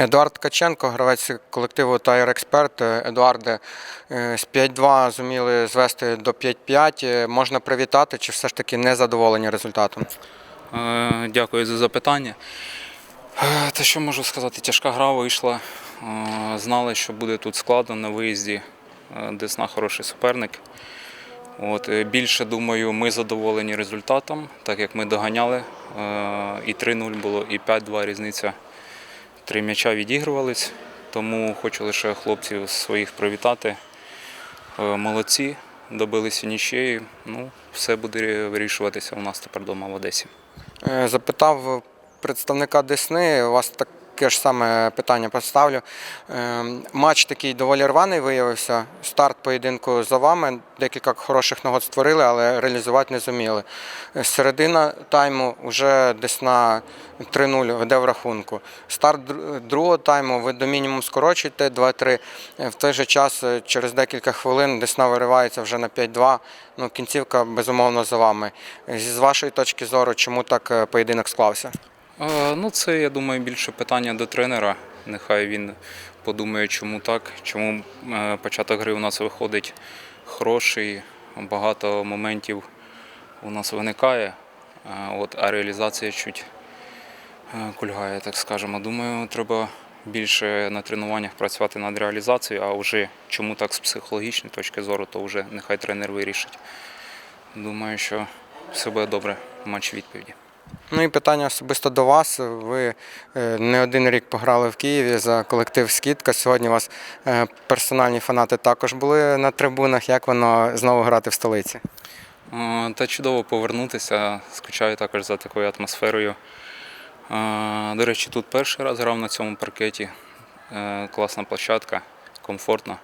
Едуард Ткаченко, гравець колективу Тайр Експерт. Едуарде, е, з 5-2 зуміли звести до 5-5. Е, Можна привітати, чи все ж таки не задоволені результатом? Е, Дякую за запитання. Е, Та що можу сказати? Тяжка гра вийшла. Знали, що буде тут складно на виїзді. Десна хороший суперник. От, більше думаю, ми задоволені результатом, так як ми доганяли. І 3-0 було, і 5-2 різниця. Три м'яча відігрувались. Тому хочу лише хлопців своїх привітати. Е, Молодці, добилися нічиєю. Ну, все буде вирішуватися у нас тепер вдома в Одесі. Е, Запитав представника Десни, у вас таке ж саме питання поставлю. Е, Матч такий доволі рваний виявився. Старт поєдинку за вами. Декілька хороших нагод створили, але реалізувати не зуміли. Середина тайму вже Десна 3-0 веде в рахунку. Старт другого тайму ви до мінімум скорочуєте 2-3. Е, В той же час е, через декілька хвилин Десна виривається вже на 5-2. Ну, кінцівка безумовно за вами. З вашої точки зору, чому так е, поєдинок склався? Ну, це, я думаю, більше питання до тренера. Нехай він подумає, чому так, чому е, початок гри у нас виходить хороший, багато моментів у нас виникає, от, а реалізація чуть е, кульгає, так скажемо. Думаю, треба більше на тренуваннях працювати над реалізацією, а вже чому так з психологічної точки зору, то вже нехай тренер вирішить. Думаю, що все буде добре в матчі відповіді. Ну і питання особисто до вас. Ви е, не один рік пограли в Києві за колектив Скидка. Сьогодні у вас е, персональні фанати також були на трибунах. Як воно знову грати в столиці? Та чудово повернутися. Скучаю також за такою атмосферою. До речі, тут перший раз грав на цьому паркеті. Е, Класна площадка, комфортно.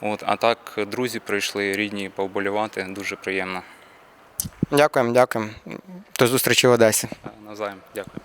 От, а так, друзі прийшли рідні повболівати, дуже приємно. Дякуємо, дякуємо. До зустрічі в Одесі. Назаєм, дякую.